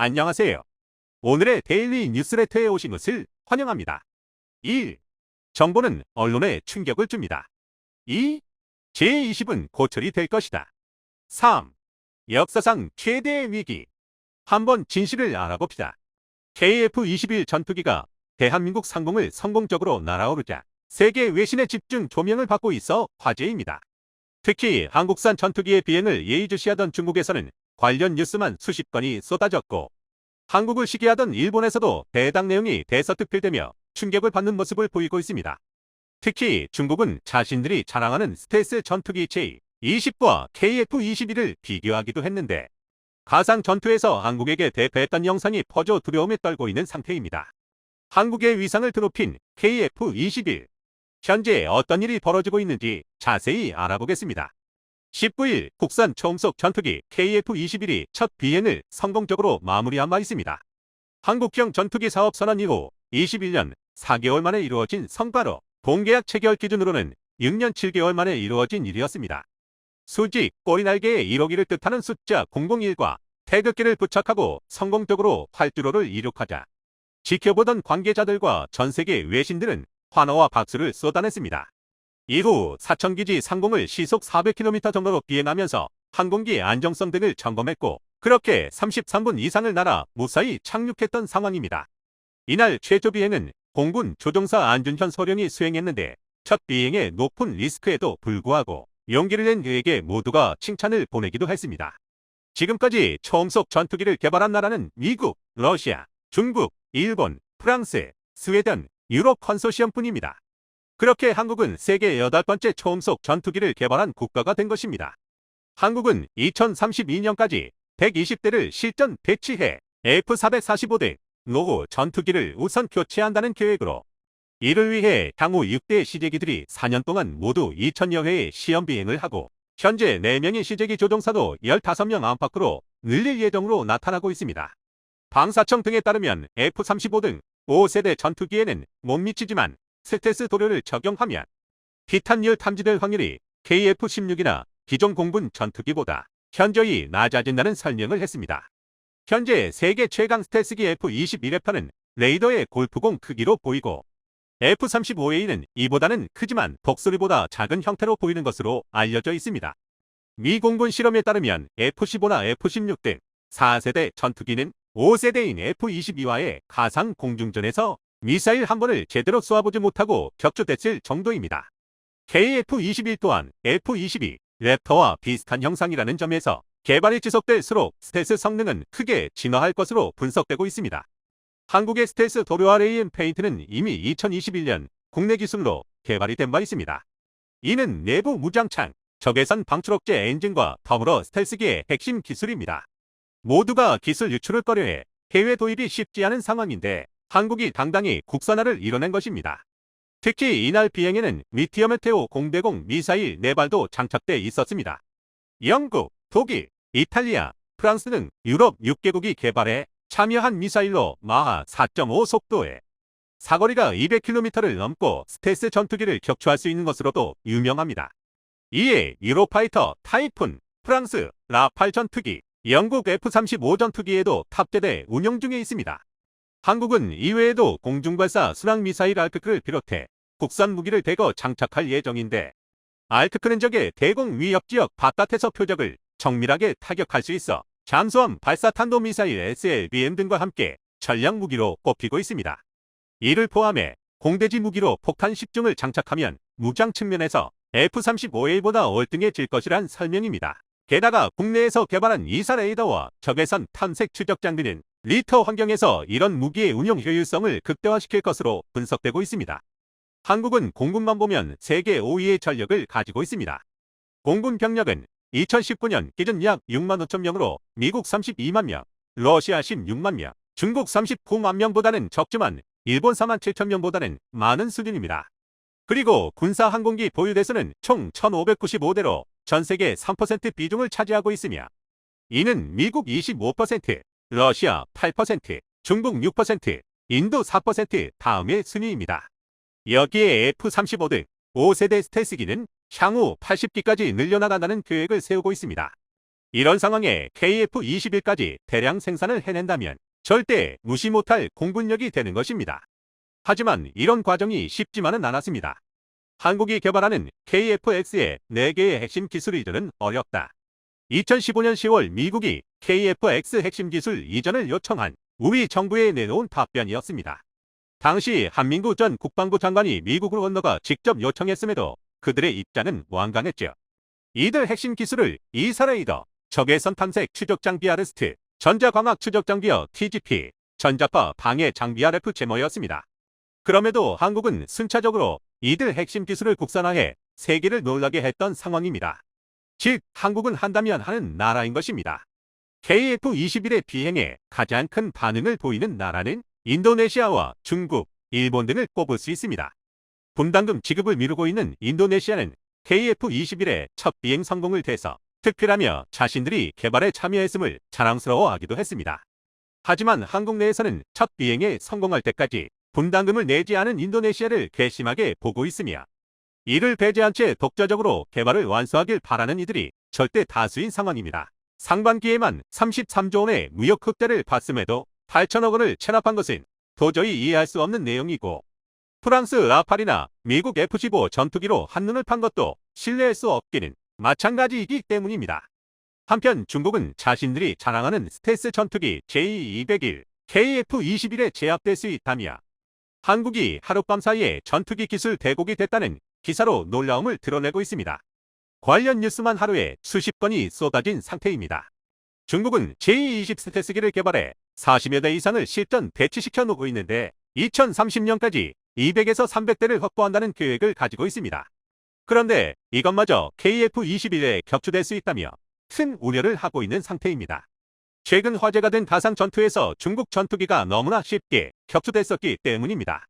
안녕하세요. 오늘의 데일리 뉴스레터에 오신 것을 환영합니다. 1. 정보는 언론에 충격을 줍니다. 2. 제20은 고철이 될 것이다. 3. 역사상 최대의 위기. 한번 진실을 알아봅시다. KF-21 전투기가 대한민국 상공을 성공적으로 날아오르자 세계 외신의 집중 조명을 받고 있어 화제입니다. 특히 한국산 전투기의 비행을 예의주시하던 중국에서는 관련 뉴스만 수십 건이 쏟아졌고 한국을 시기하던 일본에서도 해당 내용이 대서특필되며 충격을 받는 모습을 보이고 있습니다. 특히 중국은 자신들이 자랑하는 스텔스 전투기 J-20과 KF-21을 비교하기도 했는데 가상 전투에서 한국에게 대패했던 영상이 퍼져 두려움에 떨고 있는 상태입니다. 한국의 위상을 드높인 KF-21 현재 어떤 일이 벌어지고 있는지 자세히 알아보겠습니다. 19일 국산 초음속 전투기 KF-21이 첫 비행을 성공적으로 마무리한 바 있습니다. 한국형 전투기 사업 선언 이후 21년 4개월 만에 이루어진 성과로 본계약 체결 기준으로는 6년 7개월 만에 이루어진 일이었습니다. 수직, 꼬리날개의 1호기를 뜻하는 숫자 001과 태극기를 부착하고 성공적으로 활주로를 이륙하자 지켜보던 관계자들과 전세계 외신들은 환호와 박수를 쏟아냈습니다. 이후 사천기지 상공을 시속 400km 정도로 비행하면서 항공기 안정성 등을 점검했고 그렇게 33분 이상을 날아 무사히 착륙했던 상황입니다. 이날 최초 비행은 공군 조종사 안준현 소령이 수행했는데 첫 비행의 높은 리스크에도 불구하고 용기를 낸 그에게 모두가 칭찬을 보내기도 했습니다. 지금까지 초음속 전투기를 개발한 나라는 미국, 러시아, 중국, 일본, 프랑스, 스웨덴, 유럽 컨소시엄뿐입니다. 그렇게 한국은 세계 여덟 번째 초음속 전투기를 개발한 국가가 된 것입니다. 한국은 2032년까지 120대를 실전 배치해 F-445 등 노후 전투기를 우선 교체한다는 계획으로 이를 위해 향후 6대 시제기들이 4년 동안 모두 2천여 회의 시험 비행을 하고 현재 4명의 시제기 조종사도 15명 안팎으로 늘릴 예정으로 나타나고 있습니다. 방사청 등에 따르면 F-35 등 5세대 전투기에는 못 미치지만 스텔스 도료를 적용하면 피탄율 탐지될 확률이 KF-16이나 기존 공군 전투기보다 현저히 낮아진다는 설명을 했습니다. 현재 세계 최강 스텔스기 F-21F는 레이더의 골프공 크기로 보이고 F-35A는 이보다는 크지만 독수리보다 작은 형태로 보이는 것으로 알려져 있습니다. 미 공군 실험에 따르면 F-15나 F-16 등 4세대 전투기는 5세대인 F-22와의 가상 공중전에서 미사일 한 번을 제대로 쏘아보지 못하고 격추됐을 정도입니다. KF-21 또한 F-22 랩터와 비슷한 형상이라는 점에서 개발이 지속될수록 스텔스 성능은 크게 진화할 것으로 분석되고 있습니다. 한국의 스텔스 도료와 레이엔 페인트는 이미 2021년 국내 기술로 개발이 된 바 있습니다. 이는 내부 무장창, 적외선 방출 억제 엔진과 더불어 스텔스기의 핵심 기술입니다. 모두가 기술 유출을 꺼려해 해외 도입이 쉽지 않은 상황인데 한국이 당당히 국산화를 이뤄낸 것입니다. 특히 이날 비행에는 미티어 메테오 0대공 미사일 4발도 장착돼 있었습니다. 영국, 독일, 이탈리아, 프랑스 등 유럽 6개국이 개발해 참여한 미사일로 마하 4.5 속도에 사거리가 200km를 넘고 스텔스 전투기를 격추할 수 있는 것으로도 유명합니다. 이에 유로파이터, 타이푼, 프랑스, 라팔 전투기, 영국 F-35 전투기에도 탑재돼 운영 중에 있습니다. 한국은 이외에도 공중발사 순항미사일 알크크를 비롯해 국산 무기를 대거 장착할 예정인데 알크크는 적의 대공 위협지역 바깥에서 표적을 정밀하게 타격할 수 있어 잠수함 발사탄도미사일 SLBM 등과 함께 전략 무기로 꼽히고 있습니다. 이를 포함해 공대지 무기로 폭탄 10중을 장착하면 무장 측면에서 F-35A보다 월등해질 것이란 설명입니다. 게다가 국내에서 개발한 이사 레이더와 적외선 탐색 추적 장비는 리터 환경에서 이런 무기의 운용 효율성을 극대화시킬 것으로 분석되고 있습니다. 한국은 공군만 보면 세계 5위의 전력을 가지고 있습니다. 공군 병력은 2019년 기준 약 6만 5천 명으로 미국 32만 명, 러시아 16만 명, 중국 39만 명보다는 적지만 일본 4만 7천 명보다는 많은 수준입니다. 그리고 군사 항공기 보유대수는 총 1,595대로 전 세계 3% 비중을 차지하고 있으며 이는 미국 25%, 러시아 8%, 중국 6%, 인도 4% 다음의 순위입니다. 여기에 F-35 등 5세대 스텔스기는 향후 80기까지 늘려나간다는 계획을 세우고 있습니다. 이런 상황에 KF-21까지 대량 생산을 해낸다면 절대 무시 못할 공군력이 되는 것입니다. 하지만 이런 과정이 쉽지만은 않았습니다. 한국이 개발하는 KF-X의 4개의 핵심 기술 이전은 어렵다. 2015년 10월 미국이 KF-X 핵심 기술 이전을 요청한 우리 정부에 내놓은 답변이었습니다. 당시 한민구 전 국방부 장관이 미국으로 건너가 직접 요청했음에도 그들의 입장은 완강했죠. 이들 핵심 기술을 이사레이더, 적외선 탐색 추적 장비 아르스트, 전자광학 추적 장비어 TGP, 전자파 방해 장비 RF 제모였습니다. 그럼에도 한국은 순차적으로 이들 핵심 기술을 국산화해 세계를 놀라게 했던 상황입니다. 즉, 한국은 한다면 하는 나라인 것입니다. KF-21의 비행에 가장 큰 반응을 보이는 나라는 인도네시아와 중국, 일본 등을 꼽을 수 있습니다. 분담금 지급을 미루고 있는 인도네시아는 KF-21의 첫 비행 성공을 대해서 특별하며 자신들이 개발에 참여했음을 자랑스러워하기도 했습니다. 하지만 한국 내에서는 첫 비행에 성공할 때까지 분담금을 내지 않은 인도네시아를 괘씸하게 보고 있으며 이를 배제한 채 독자적으로 개발을 완수하길 바라는 이들이 절대 다수인 상황입니다. 상반기에만 33조 원의 무역 흑자를 봤음에도 8천억 원을 체납한 것은 도저히 이해할 수 없는 내용이고 프랑스 라팔이나 미국 F-15 전투기로 한눈을 판 것도 신뢰할 수 없기는 마찬가지이기 때문입니다. 한편 중국은 자신들이 자랑하는 스텔스 전투기 J-201, KF-21에 제압될 수 있다며 한국이 하룻밤 사이에 전투기 기술 대국이 됐다는 기사로 놀라움을 드러내고 있습니다. 관련 뉴스만 하루에 수십 건이 쏟아진 상태입니다. 중국은 J-20 스텔스기를 개발해 40여 대 이상을 실전 배치시켜 놓고 있는데 2030년까지 200에서 300대를 확보한다는 계획을 가지고 있습니다. 그런데 이것마저 KF-21에 격추될 수 있다며 큰 우려를 하고 있는 상태입니다. 최근 화제가 된 다상 전투에서 중국 전투기가 너무나 쉽게 격추됐었기 때문입니다.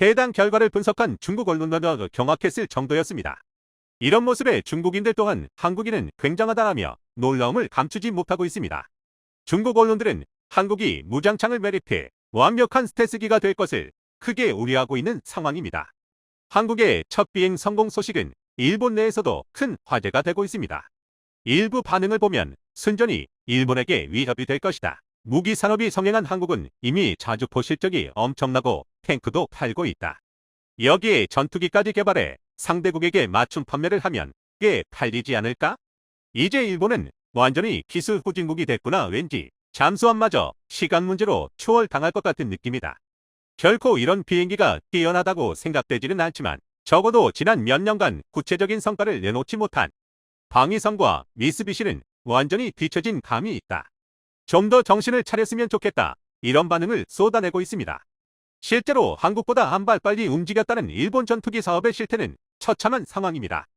해당 결과를 분석한 중국 언론도 경악했을 정도였습니다. 이런 모습에 중국인들 또한 한국인은 굉장하다라며 놀라움을 감추지 못하고 있습니다. 중국 언론들은 한국이 무장창을 매립해 완벽한 스텔스기가 될 것을 크게 우려하고 있는 상황입니다. 한국의 첫 비행 성공 소식은 일본 내에서도 큰 화제가 되고 있습니다. 일부 반응을 보면 순전히 일본에게 위협이 될 것이다. 무기 산업이 성행한 한국은 이미 자주포 실적이 엄청나고 탱크도 팔고 있다. 여기에 전투기까지 개발해 상대국에게 맞춤 판매를 하면 꽤 팔리지 않을까? 이제 일본은 완전히 기술 후진국이 됐구나 왠지 잠수함마저 시간 문제로 추월당할 것 같은 느낌이다. 결코 이런 비행기가 뛰어나다고 생각되지는 않지만 적어도 지난 몇 년간 구체적인 성과를 내놓지 못한 방위성과 미쓰비시는 완전히 뒤처진 감이 있다. 좀 더 정신을 차렸으면 좋겠다. 이런 반응을 쏟아내고 있습니다. 실제로 한국보다 한 발 빨리 움직였다는 일본 전투기 사업의 실태는 처참한 상황입니다.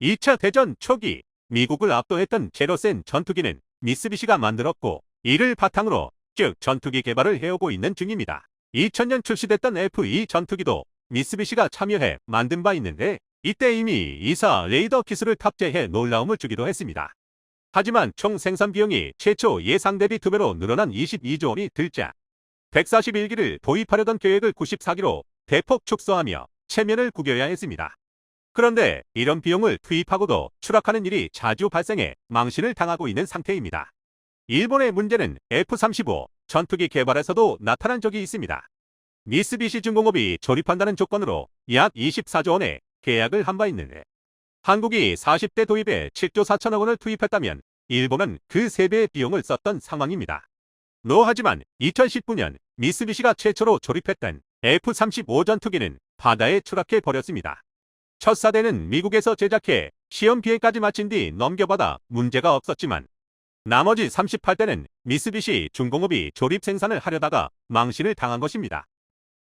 2차 대전 초기 미국을 압도했던 제로센 전투기는 미쓰비시가 만들었고 이를 바탕으로 즉 전투기 개발을 해오고 있는 중입니다. 2000년 출시됐던 F2 전투기도 미쓰비시가 참여해 만든 바 있는데 이때 이미 이사 레이더 기술을 탑재해 놀라움을 주기도 했습니다. 하지만 총 생산 비용이 최초 예상 대비 2배로 늘어난 22조 원이 들자 141기를 도입하려던 계획을 94기로 대폭 축소하며 체면을 구겨야 했습니다. 그런데 이런 비용을 투입하고도 추락하는 일이 자주 발생해 망신을 당하고 있는 상태입니다. 일본의 문제는 F-35 전투기 개발에서도 나타난 적이 있습니다. 미쓰비시 중공업이 조립한다는 조건으로 약 24조 원의 계약을 한 바 있는데 한국이 40대 도입에 7조 4천억 원을 투입했다면 일본은 그 3배의 비용을 썼던 상황입니다. 노 하지만 2019년 미쓰비시가 최초로 조립했던 F-35 전투기는 바다에 추락해 버렸습니다. 첫 사대는 미국에서 제작해 시험 비행까지 마친 뒤 넘겨받아 문제가 없었지만 나머지 38대는 미쓰비시 중공업이 조립 생산을 하려다가 망신을 당한 것입니다.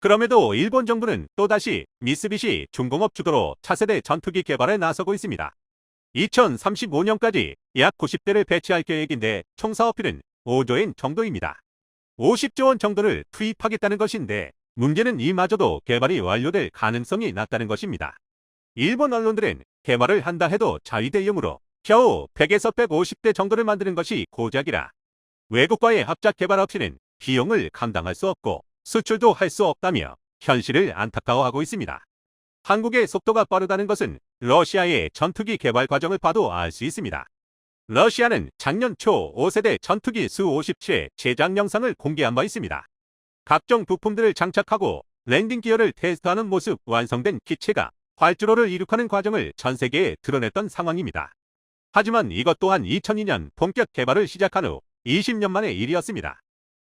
그럼에도 일본 정부는 또다시 미쓰비시 중공업 주도로 차세대 전투기 개발에 나서고 있습니다. 2035년까지 약 90대를 배치할 계획인데 총 사업비는 5조엔 정도입니다. 50조 원 정도를 투입하겠다는 것인데 문제는 이마저도 개발이 완료될 가능성이 낮다는 것입니다. 일본 언론들은 개발을 한다 해도 자위대용으로 겨우 100에서 150대 정도를 만드는 것이 고작이라 외국과의 합작 개발 없이는 비용을 감당할 수 없고 수출도 할 수 없다며 현실을 안타까워하고 있습니다. 한국의 속도가 빠르다는 것은 러시아의 전투기 개발 과정을 봐도 알 수 있습니다. 러시아는 작년 초 5세대 전투기 수-57의 제작 영상을 공개한 바 있습니다. 각종 부품들을 장착하고 랜딩 기어를 테스트하는 모습 완성된 기체가 활주로를 이륙하는 과정을 전 세계에 드러냈던 상황입니다. 하지만 이것 또한 2002년 본격 개발을 시작한 후 20년 만의 일이었습니다.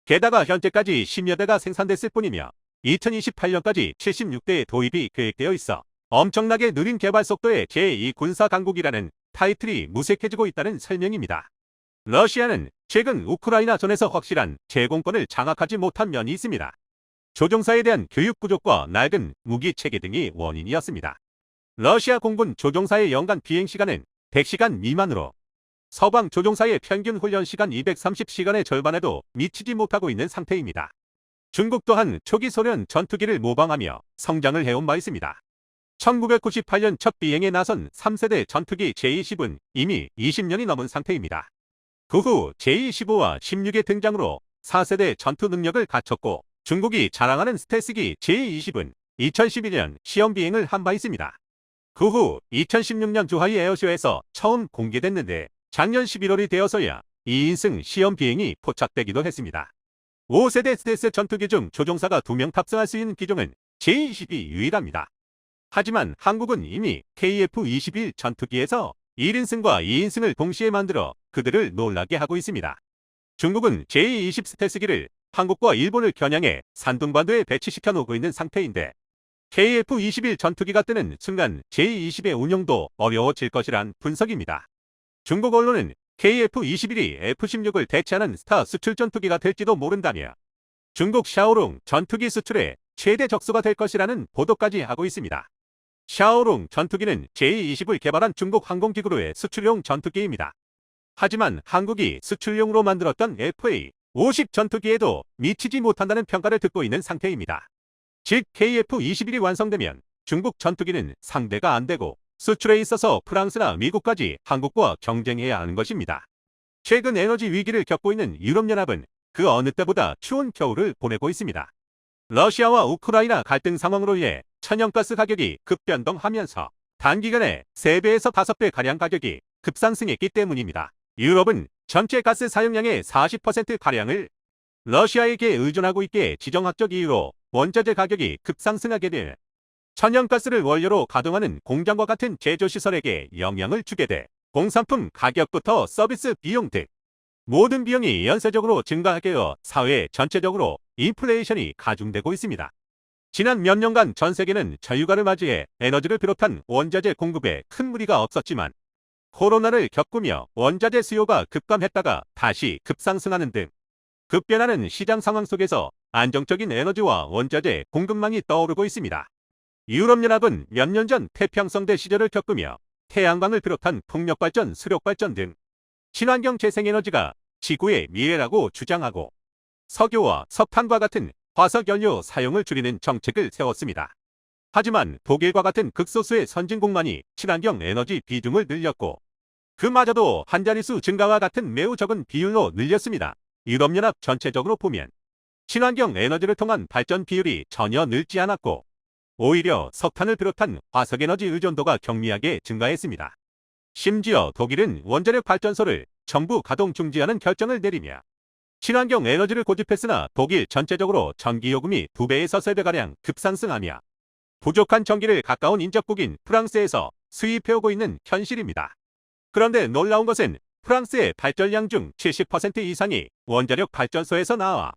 게다가 현재까지 10여 대가 생산됐을 뿐이며 2028년까지 76대의 도입이 계획되어 있어 엄청나게 느린 개발 속도의 제2 군사 강국이라는 타이틀이 무색해지고 있다는 설명입니다. 러시아는 최근 우크라이나 전에서 확실한 제공권을 장악하지 못한 면이 있습니다. 조종사에 대한 교육 부족과 낡은 무기 체계 등이 원인이었습니다. 러시아 공군 조종사의 연간 비행 시간은 100시간 미만으로 서방 조종사의 평균 훈련 시간 230시간의 절반에도 미치지 못하고 있는 상태입니다. 중국 또한 초기 소련 전투기를 모방하며 성장을 해온 바 있습니다. 1998년 첫 비행에 나선 3세대 전투기 제-20은 이미 20년이 넘은 상태입니다. 그후 제-15와 16의 등장으로 4세대 전투 능력을 갖췄고 중국이 자랑하는 스텔스기 제-20은 2011년 시험 비행을 한 바 있습니다. 그 후 2016년 주하이 에어쇼에서 처음 공개됐는데 작년 11월이 되어서야 2인승 시험 비행이 포착되기도 했습니다. 5세대 스텔스 전투기 중 조종사가 2명 탑승할 수 있는 기종은 제-20이 유일합니다. 하지만 한국은 이미 KF-21 전투기에서 1인승과 2인승을 동시에 만들어 그들을 놀라게 하고 있습니다. 중국은 제-20 스텔스기를 한국과 일본을 겨냥해 산둥반도에 배치시켜 놓고 있는 상태인데 KF-21 전투기가 뜨는 순간 제-20의 운영도 어려워질 것이란 분석입니다. 중국 언론은 KF-21이 F-16을 대체하는 스타 수출 전투기가 될지도 모른다며 중국 샤오롱 전투기 수출의 최대 적수가 될 것이라는 보도까지 하고 있습니다. 샤오롱 전투기는 제-20을 개발한 중국 항공기구로의 수출용 전투기입니다. 하지만 한국이 수출용으로 만들었던 FA-50 전투기에도 미치지 못한다는 평가를 듣고 있는 상태입니다. 즉 KF-21이 완성되면 중국 전투기는 상대가 안 되고 수출에 있어서 프랑스나 미국까지 한국과 경쟁해야 하는 것입니다. 최근 에너지 위기를 겪고 있는 유럽연합은 그 어느 때보다 추운 겨울을 보내고 있습니다. 러시아와 우크라이나 갈등 상황으로 인해 천연가스 가격이 급변동하면서 단기간에 3배에서 5배 가량 가격이 급상승했기 때문입니다. 유럽은 전체 가스 사용량의 40%가량을 러시아에게 의존하고 있기에 지정학적 이유로 원자재 가격이 급상승하게 돼 천연가스를 원료로 가동하는 공장과 같은 제조시설에게 영향을 주게 돼 공산품 가격부터 서비스 비용 등 모든 비용이 연쇄적으로 증가하게 되어 사회 전체적으로 인플레이션이 가중되고 있습니다. 지난 몇 년간 전 세계는 저유가를 맞이해 에너지를 비롯한 원자재 공급에 큰 무리가 없었지만 코로나를 겪으며 원자재 수요가 급감했다가 다시 급상승하는 등 급변하는 시장 상황 속에서 안정적인 에너지와 원자재 공급망이 떠오르고 있습니다. 유럽연합은 몇 년 전 태평성대 시절을 겪으며 태양광을 비롯한 풍력발전, 수력발전 등 친환경 재생에너지가 지구의 미래라고 주장하고 석유와 석탄과 같은 화석연료 사용을 줄이는 정책을 세웠습니다. 하지만 독일과 같은 극소수의 선진국만이 친환경 에너지 비중을 늘렸고 그마저도 한 자릿수 증가와 같은 매우 적은 비율로 늘렸습니다. 유럽연합 전체적으로 보면 친환경 에너지를 통한 발전 비율이 전혀 늘지 않았고 오히려 석탄을 비롯한 화석에너지 의존도가 경미하게 증가했습니다. 심지어 독일은 원자력 발전소를 정부 가동 중지하는 결정을 내리며 친환경 에너지를 고집했으나 독일 전체적으로 전기요금이 2배에서 3배가량 급상승하며 부족한 전기를 가까운 인접국인 프랑스에서 수입해오고 있는 현실입니다. 그런데 놀라운 것은 프랑스의 발전량 중 70% 이상이 원자력 발전소에서 나와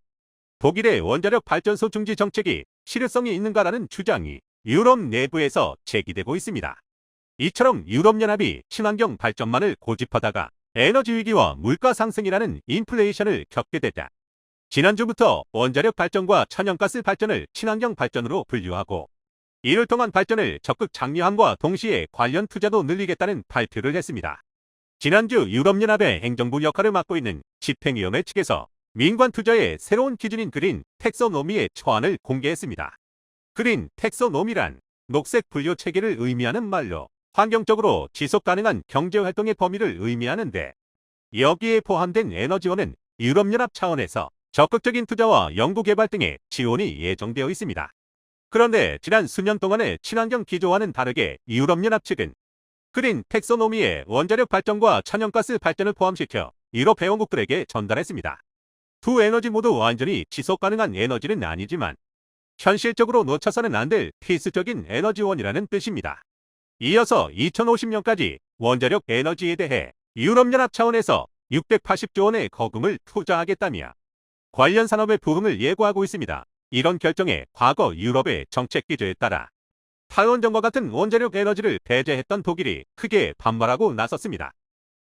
독일의 원자력 발전소 중지 정책이 실효성이 있는가라는 주장이 유럽 내부에서 제기되고 있습니다. 이처럼 유럽연합이 친환경 발전만을 고집하다가 에너지 위기와 물가 상승이라는 인플레이션을 겪게 되자 지난주부터 원자력 발전과 천연가스 발전을 친환경 발전으로 분류하고 이를 통한 발전을 적극 장려함과 동시에 관련 투자도 늘리겠다는 발표를 했습니다. 지난주 유럽연합의 행정부 역할을 맡고 있는 집행위원회 측에서 민관 투자의 새로운 기준인 그린 텍소노미의 초안을 공개했습니다. 그린 텍소노미란 녹색 분류 체계를 의미하는 말로 환경적으로 지속 가능한 경제 활동의 범위를 의미하는데 여기에 포함된 에너지원은 유럽연합 차원에서 적극적인 투자와 연구개발 등의 지원이 예정되어 있습니다. 그런데 지난 수년 동안의 친환경 기조와는 다르게 유럽연합 측은 그린 텍소노미의 원자력 발전과 천연가스 발전을 포함시켜 유럽 회원국들에게 전달했습니다. 두 에너지 모두 완전히 지속 가능한 에너지는 아니지만 현실적으로 놓쳐서는 안 될 필수적인 에너지원이라는 뜻입니다. 이어서 2050년까지 원자력 에너지에 대해 유럽연합 차원에서 680조 원의 거금을 투자하겠다며 관련 산업의 부흥을 예고하고 있습니다. 이런 결정에 과거 유럽의 정책 기조에 따라 탈원전과 같은 원자력 에너지를 배제했던 독일이 크게 반발하고 나섰습니다.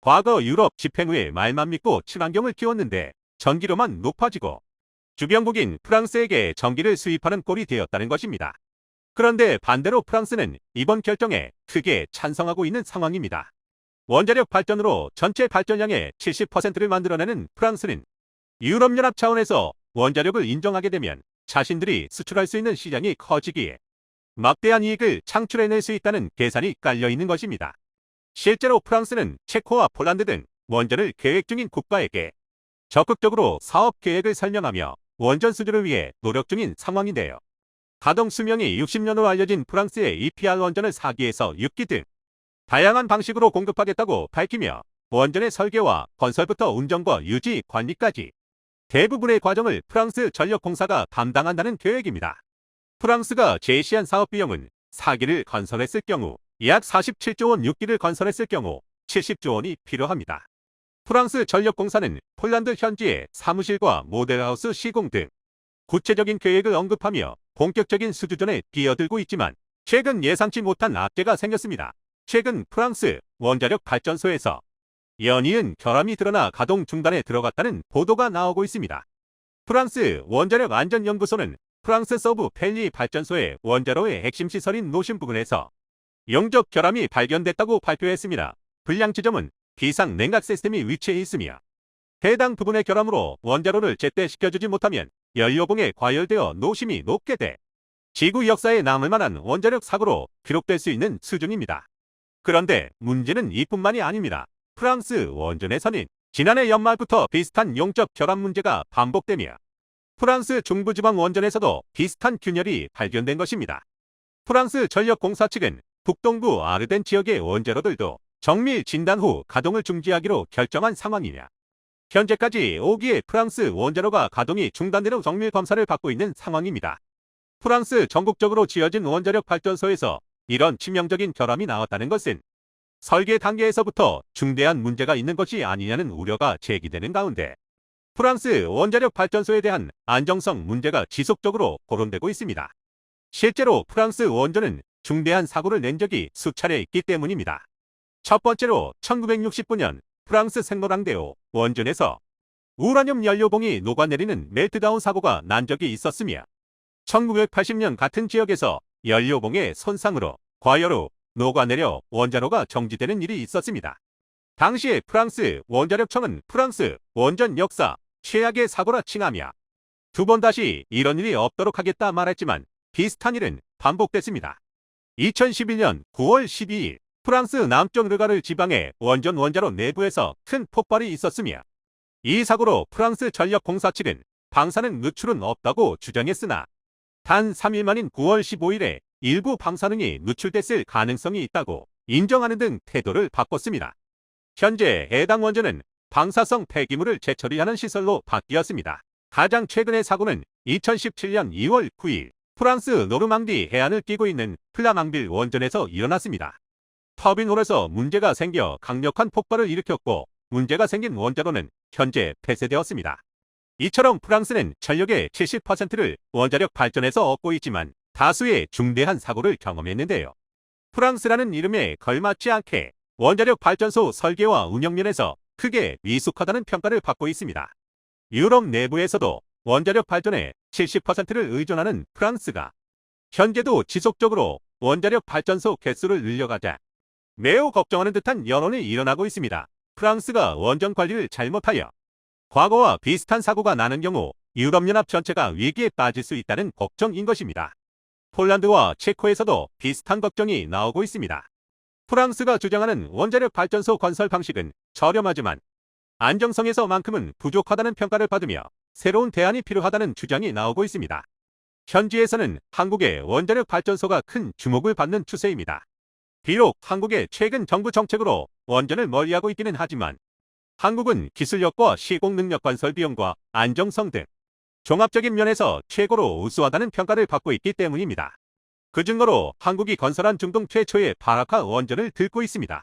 과거 유럽 집행부의 말만 믿고 친환경을 키웠는데 전기료만 높아지고 주변국인 프랑스에게 전기를 수입하는 꼴이 되었다는 것입니다. 그런데 반대로 프랑스는 이번 결정에 크게 찬성하고 있는 상황입니다. 원자력 발전으로 전체 발전량의 70%를 만들어내는 프랑스는 유럽연합 차원에서 원자력을 인정하게 되면 자신들이 수출할 수 있는 시장이 커지기에 막대한 이익을 창출해낼 수 있다는 계산이 깔려 있는 것입니다. 실제로 프랑스는 체코와 폴란드 등 원전을 계획 중인 국가에게 적극적으로 사업 계획을 설명하며 원전 수주를 위해 노력 중인 상황인데요. 가동 수명이 60년으로 알려진 프랑스의 EPR 원전을 4기에서 6기 등 다양한 방식으로 공급하겠다고 밝히며 원전의 설계와 건설부터 운전과 유지, 관리까지 대부분의 과정을 프랑스 전력공사가 담당한다는 계획입니다. 프랑스가 제시한 사업 비용은 4기를 건설했을 경우 약 47조 원 6기를 건설했을 경우 70조 원이 필요합니다. 프랑스 전력공사는 폴란드 현지의 사무실과 모델하우스 시공 등 구체적인 계획을 언급하며 본격적인 수주전에 뛰어들고 있지만 최근 예상치 못한 악재가 생겼습니다. 최근 프랑스 원자력 발전소에서 연이은 결함이 드러나 가동 중단에 들어갔다는 보도가 나오고 있습니다. 프랑스 원자력 안전연구소는 프랑스 서브 펠리 발전소의 원자로의 핵심 시설인 노심 부근에서 영적 결함이 발견됐다고 발표했습니다. 불량 지점은 비상 냉각 시스템이 위치해 있으며 해당 부분의 결함으로 원자로를 제때시켜주지 못하면 연료봉에 과열되어 노심이 높게 돼 지구 역사에 남을 만한 원자력 사고로 기록될 수 있는 수준입니다. 그런데 문제는 이뿐만이 아닙니다. 프랑스 원전에서는 지난해 연말부터 비슷한 용적 결함 문제가 반복되며 프랑스 중부지방 원전에서도 비슷한 균열이 발견된 것입니다. 프랑스 전력공사 측은 북동부 아르덴 지역의 원자로들도 정밀 진단 후 가동을 중지하기로 결정한 상황이냐. 현재까지 5기의 프랑스 원자로가 가동이 중단되는 정밀 검사를 받고 있는 상황입니다. 프랑스 전국적으로 지어진 원자력 발전소에서 이런 치명적인 결함이 나왔다는 것은 설계 단계에서부터 중대한 문제가 있는 것이 아니냐는 우려가 제기되는 가운데 프랑스 원자력 발전소에 대한 안정성 문제가 지속적으로 거론되고 있습니다. 실제로 프랑스 원전은 중대한 사고를 낸 적이 수차례 있기 때문입니다. 첫 번째로 1969년 프랑스 생로랑데오 원전에서 우라늄 연료봉이 녹아내리는 멜트다운 사고가 난 적이 있었으며 1980년 같은 지역에서 연료봉의 손상으로 과열 후 녹아내려 원자로가 정지되는 일이 있었습니다. 당시에 프랑스 원자력청은 프랑스 원전 역사 최악의 사고라 칭하며 두 번 다시 이런 일이 없도록 하겠다 말했지만 비슷한 일은 반복됐습니다. 2011년 9월 12일 프랑스 남쪽 르가르 지방의 원전 원자로 내부에서 큰 폭발이 있었으며 이 사고로 프랑스 전력공사 측은 방사능 누출은 없다고 주장했으나 단 3일 만인 9월 15일에 일부 방사능이 누출됐을 가능성이 있다고 인정하는 등 태도를 바꿨습니다. 현재 해당 원전은 방사성 폐기물을 재처리하는 시설로 바뀌었습니다. 가장 최근의 사고는 2017년 2월 9일 프랑스 노르망디 해안을 끼고 있는 플라망빌 원전에서 일어났습니다. 터빈홀에서 문제가 생겨 강력한 폭발을 일으켰고 문제가 생긴 원자로는 현재 폐쇄되었습니다. 이처럼 프랑스는 전력의 70%를 원자력 발전에서 얻고 있지만 다수의 중대한 사고를 경험했는데요. 프랑스라는 이름에 걸맞지 않게 원자력 발전소 설계와 운영 면에서 크게 미숙하다는 평가를 받고 있습니다. 유럽 내부에서도 원자력 발전의 70%를 의존하는 프랑스가 현재도 지속적으로 원자력 발전소 개수를 늘려가자 매우 걱정하는 듯한 여론이 일어나고 있습니다. 프랑스가 원전 관리를 잘못하여 과거와 비슷한 사고가 나는 경우 유럽연합 전체가 위기에 빠질 수 있다는 걱정인 것입니다. 폴란드와 체코에서도 비슷한 걱정이 나오고 있습니다. 프랑스가 주장하는 원자력 발전소 건설 방식은 저렴하지만 안정성에서만큼은 부족하다는 평가를 받으며 새로운 대안이 필요하다는 주장이 나오고 있습니다. 현지에서는 한국의 원자력 발전소가 큰 주목을 받는 추세입니다. 비록 한국의 최근 정부 정책으로 원전을 멀리하고 있기는 하지만 한국은 기술력과 시공 능력 건설 비용과 안정성 등 종합적인 면에서 최고로 우수하다는 평가를 받고 있기 때문입니다. 그 증거로 한국이 건설한 중동 최초의 바라카 원전을 들고 있습니다.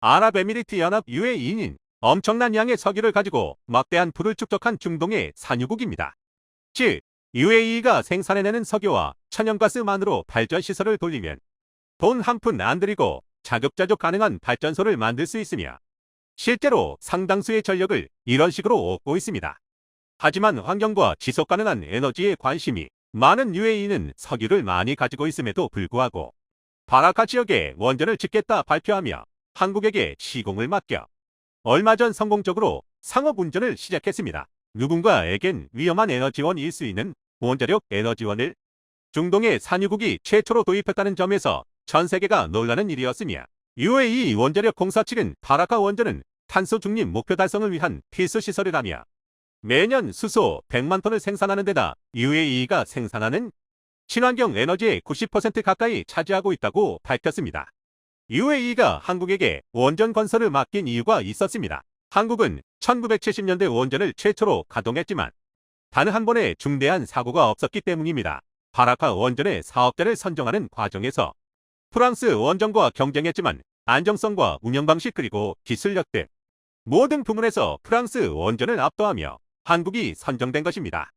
아랍에미리트 연합 UAE는 엄청난 양의 석유를 가지고 막대한 부를 축적한 중동의 산유국입니다. 즉, UAE가 생산해내는 석유와 천연가스만으로 발전시설을 돌리면 돈 한 푼 안 들이고 자급자족 가능한 발전소를 만들 수 있으며 실제로 상당수의 전력을 이런 식으로 얻고 있습니다. 하지만 환경과 지속 가능한 에너지에 관심이 많은 UAE는 석유를 많이 가지고 있음에도 불구하고 바라카 지역에 원전을 짓겠다 발표하며 한국에게 시공을 맡겨 얼마 전 성공적으로 상업 운전을 시작했습니다. 누군가에겐 위험한 에너지원일 수 있는 원자력 에너지원을 중동의 산유국이 최초로 도입했다는 점에서 전 세계가 놀라는 일이었으며 UAE 원자력 공사 측은 바라카 원전은 탄소 중립 목표 달성을 위한 필수 시설이라며 매년 수소 100만 톤을 생산하는 데다 UAE가 생산하는 친환경 에너지의 90% 가까이 차지하고 있다고 밝혔습니다. UAE가 한국에게 원전 건설을 맡긴 이유가 있었습니다. 한국은 1970년대 원전을 최초로 가동했지만 단 한 번의 중대한 사고가 없었기 때문입니다. 바라카 원전의 사업자를 선정하는 과정에서 프랑스 원전과 경쟁했지만 안정성과 운영 방식 그리고 기술력 등 모든 부문에서 프랑스 원전을 압도하며 한국이 선정된 것입니다.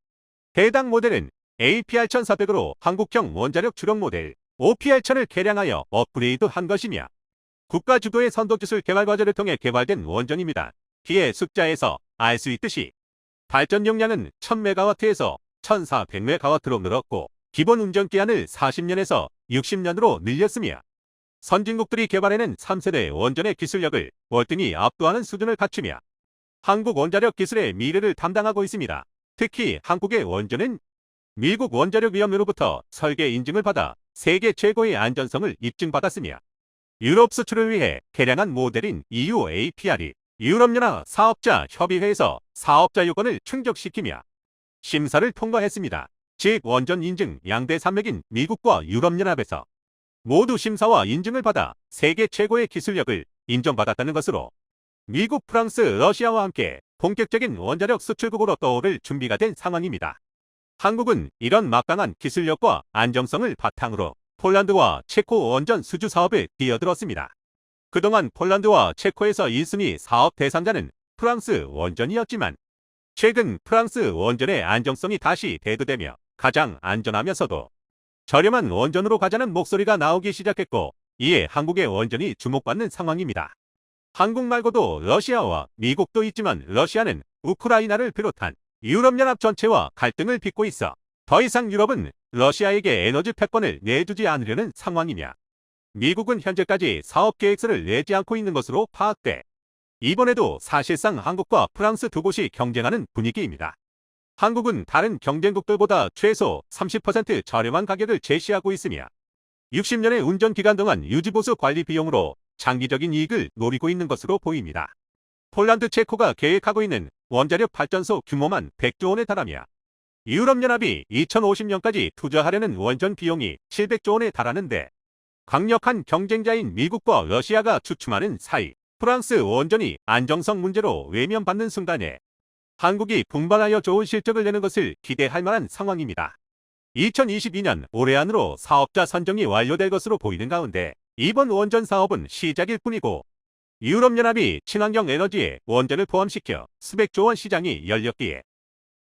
해당 모델은 APR1400으로 한국형 원자력 주력 모델 OPR1000을 개량하여 업그레이드한 것이며 국가 주도의 선도기술 개발 과제를 통해 개발된 원전입니다. 기의 숫자에서 알 수 있듯이 발전 용량은 1000메가와트에서 1400메가와트로 늘었고 기본 운전 기한을 40년에서 60년으로 늘렸으며 선진국들이 개발해낸 3세대 원전의 기술력을 월등히 압도하는 수준을 갖추며 한국 원자력 기술의 미래를 담당하고 있습니다. 특히 한국의 원전은 미국 원자력위원회로부터 설계 인증을 받아 세계 최고의 안전성을 입증받았으며 유럽 수출을 위해 개량한 모델인 EUAPR이 유럽연합 사업자 협의회에서 사업자 요건을 충족시키며 심사를 통과했습니다. 즉 원전 인증 양대 산맥인 미국과 유럽연합에서 모두 심사와 인증을 받아 세계 최고의 기술력을 인정받았다는 것으로 미국, 프랑스, 러시아와 함께 본격적인 원자력 수출국으로 떠오를 준비가 된 상황입니다. 한국은 이런 막강한 기술력과 안정성을 바탕으로 폴란드와 체코 원전 수주 사업에 뛰어들었습니다. 그동안 폴란드와 체코에서 1순위 사업 대상자는 프랑스 원전이었지만 최근 프랑스 원전의 안정성이 다시 대두되며 가장 안전하면서도 저렴한 원전으로 가자는 목소리가 나오기 시작했고 이에 한국의 원전이 주목받는 상황입니다. 한국 말고도 러시아와 미국도 있지만 러시아는 우크라이나를 비롯한 유럽연합 전체와 갈등을 빚고 있어 더 이상 유럽은 러시아에게 에너지 패권을 내주지 않으려는 상황이며 미국은 현재까지 사업 계획서를 내지 않고 있는 것으로 파악돼 이번에도 사실상 한국과 프랑스 두 곳이 경쟁하는 분위기입니다. 한국은 다른 경쟁국들보다 최소 30% 저렴한 가격을 제시하고 있으며 60년의 운전 기간 동안 유지보수 관리 비용으로 장기적인 이익을 노리고 있는 것으로 보입니다. 폴란드 체코가 계획하고 있는 원자력 발전소 규모만 100조 원에 달하며 유럽연합이 2050년까지 투자하려는 원전 비용이 700조 원에 달하는데 강력한 경쟁자인 미국과 러시아가 주춤하는 사이 프랑스 원전이 안정성 문제로 외면받는 순간에 한국이 분발하여 좋은 실적을 내는 것을 기대할 만한 상황입니다. 2022년 올해 안으로 사업자 선정이 완료될 것으로 보이는 가운데 이번 원전 사업은 시작일 뿐이고 유럽연합이 친환경 에너지에 원전을 포함시켜 수백조 원 시장이 열렸기에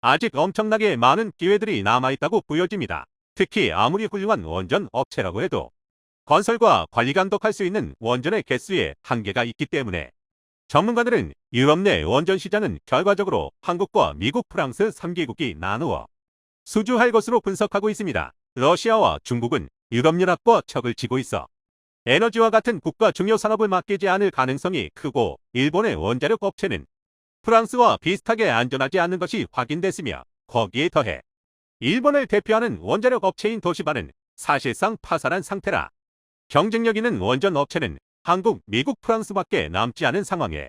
아직 엄청나게 많은 기회들이 남아있다고 보여집니다. 특히 아무리 훌륭한 원전 업체라고 해도 건설과 관리 감독할 수 있는 원전의 개수에 한계가 있기 때문에 전문가들은 유럽 내 원전 시장은 결과적으로 한국과 미국, 프랑스 3개국이 나누어 수주할 것으로 분석하고 있습니다. 러시아와 중국은 유럽연합과 척을 지고 있어 에너지와 같은 국가 중요 산업을 맡기지 않을 가능성이 크고 일본의 원자력 업체는 프랑스와 비슷하게 안전하지 않는 것이 확인됐으며 거기에 더해 일본을 대표하는 원자력 업체인 도시바는 사실상 파산한 상태라 경쟁력 있는 원전 업체는 한국, 미국, 프랑스밖에 남지 않은 상황에